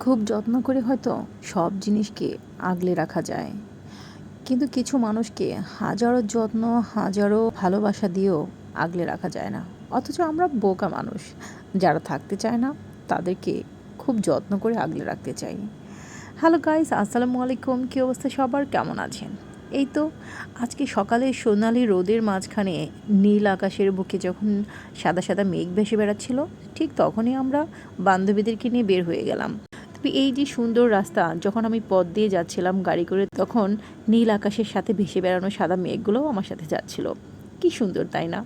খুব যত্ন করে হয়তো সব জিনিসকে আগলে রাখা যায়। কিন্তু কিছু মানুষকে হাজারো যত্ন, হাজারো ভালোবাসা দিয়েও আগলে রাখা যায় না। অথচ আমরা বোকা মানুষ। যারা থাকতে চায় না, তাদেরকে খুব যত্ন করে আগলে রাখতে চাই। হ্যালো গাইস, আসসালামু আলাইকুম। কী অবস্থা সবার? কেমন আছেন? এই তো আজকে সকালে সোনালি রোদের মাঝখানে নীল আকাশের বুকে যখন সাদা সাদা মেঘ ভেসে বেড়াচ্ছিল, ঠিক তখনই আমরা বান্ধবীদেরকে নিয়ে বের হয়ে গেলাম। তবে এই যে সুন্দর রাস্তা, যখন আমি পথ দিয়ে যাচ্ছিলাম গাড়ি করে, তখন নীল আকাশের সাথে ভেসে বেড়ানো সাদা মেঘগুলোও আমার সাথে যাচ্ছিল। কি সুন্দর, তাই না?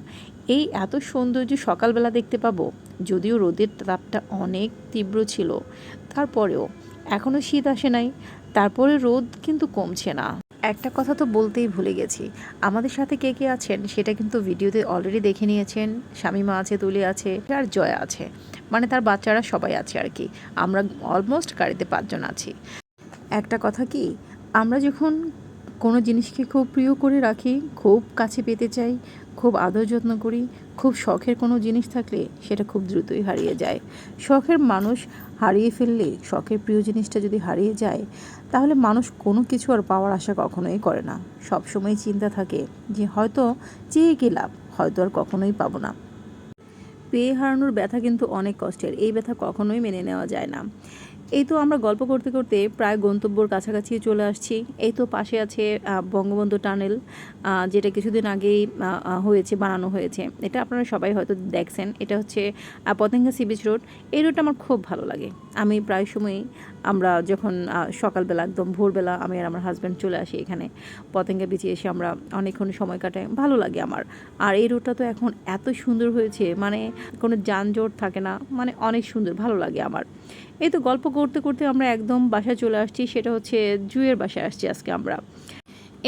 এই এত সৌন্দর্য সকালবেলা দেখতে পাবো, যদিও রোদের তাপটা অনেক তীব্র ছিল। তারপরেও এখনও শীত আসে নাই, তারপরে রোদ কিন্তু কমছে না। একটা কথা তো বলতেই ভুলে গেছি। আমাদের সাথে কে কে আছেন সেটা কিন্তু ভিডিওতে অলরেডি দেখে নিয়েছেন। স্বামীমা আছে, তুলি আছে আর জয়া আছে। মানে তার বাচ্চারা সবাই আছে আর কি। আমরা অলমোস্ট গাড়িতে পাঁচজন আছি। একটা কথা কি? আমরা যখন কোনো জিনিসকে খুব প্রিয় করে রাখি, খুব কাছে পেতে চাই, খুব আদর যত্ন করি, খুব শখের কোনো জিনিস থাকলে সেটা খুব দ্রুতই হারিয়ে যায়। শখের মানুষ হারিয়ে ফেললে, শখের প্রিয় জিনিসটা যদি হারিয়ে যায়, তাহলে মানুষ কোনো কিছু আর পাওয়ার আশা কখনোই করে না। সবসময় চিন্তা থাকে যে হয়তো চেয়ে গেলাম হয়তো আর কখনোই পাবো না। পেয়ে হারানোর ব্যথা কিন্তু অনেক কষ্টের, এই ব্যথা কখনোই মেনে নেওয়া যায় না। এই তো আমরা গল্প করতে করতে প্রায় গন্তব্যর কাছাকাছি চলে আসছি। এই তো পাশে আছে বঙ্গবন্ধু টানেল যেটা কিছুদিন আগেই হয়েছে, বানানো হয়েছে। এটা আপনারা সবাই হয়তো দেখছেন। এটা হচ্ছে পতেঙ্গা সি বিচ রোড। এই রোডটা আমার খুব ভালো লাগে। আমি প্রায় সময়ই আমরা যখন সকালবেলা একদম ভোরবেলা আমি আর আমার হাজব্যান্ড চলে আসি এখানে, পতেঙ্গা বিচে এসে আমরা অনেকক্ষণ সময় কাটাই। ভালো লাগে আমার। আর এই রোডটা তো এখন এত সুন্দর হয়েছে মানে কোনো যানজট থাকে না মানে অনেক সুন্দর, ভালো লাগে আমার। এই তো গল্প করতে করতে আমরা একদম বাসায় চলে আসছি, সেটা হচ্ছে জুয়ের বাসায় আসছি আজকে আমরা।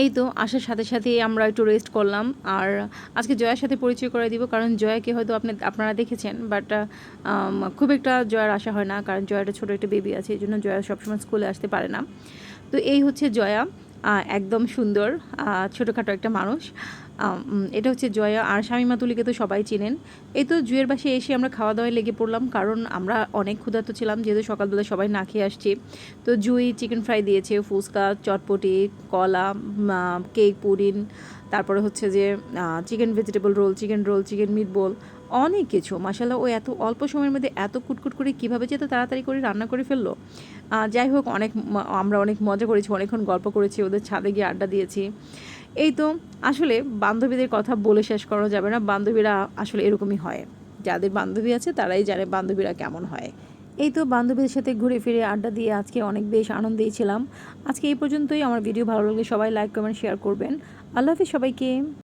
এই তো, আসার সাথে সাথে আমরা একটু রেস্ট করলাম। আর আজকে জয়ার সাথে পরিচয় করে দিব, কারণ জয়াকে হয়তো আপনি, আপনারা দেখেছেন বাট খুব একটা জয়ার আসা হয় না, কারণ জয়াটা ছোটো একটা বেবি আছে, এই জন্য জয়া সবসময় স্কুলে আসতে পারে না। তো এই হচ্ছে জয়া একদম সুন্দর ছোটোখাটো একটা মানুষ। এটা হচ্ছে জয়া আর শামিমা তুলিকে তো সবাই চেনেন। এই তো জুয়ের বাসে এসে আমরা খাওয়া দাওয়ায় লেগে পড়লাম, কারণ আমরা অনেক ক্ষুধার্ত ছিলাম, যেহেতু সকালবেলা সবাই না খেয়ে আসছি। তো জুই চিকেন ফ্রাই দিয়েছে, ফুচকা, চটপটি, কলা কেক পুরিন তারপরে হচ্ছে যে chicken vegetable roll chicken roll chicken meat ball অনেক কিছু। মাসাল্লাহ ও এত অল্প সময়ের মধ্যে এত কুটকুট করে কীভাবে যে এত তাড়াতাড়ি করে রান্না করে ফেলল। যাই হোক, অনেক আমরা অনেক মজা করেছি, অনেকক্ষণ গল্প করেছি, ওদের ছাদে গিয়ে আড্ডা দিয়েছি। এই তো, আসলে বান্ধবীদের কথা বলে শেষ করা যাবে না। বান্ধবীরা আসলে এরকমই হয়। যাদের বান্ধবী আছে, তারাই জানে বান্ধবীরা কেমন হয়। এই তো, বান্ধবীদের সাথে ঘুরে ফিরে আড্ডা দিয়ে আজকে অনেক বেশ আনন্দেই ছিলাম। আজকে এই পর্যন্তই। আমার ভিডিও ভালো লাগলে সবাই লাইক কমেন্ট শেয়ার করবেন। আল্লাহ হাফিজ সবাইকে।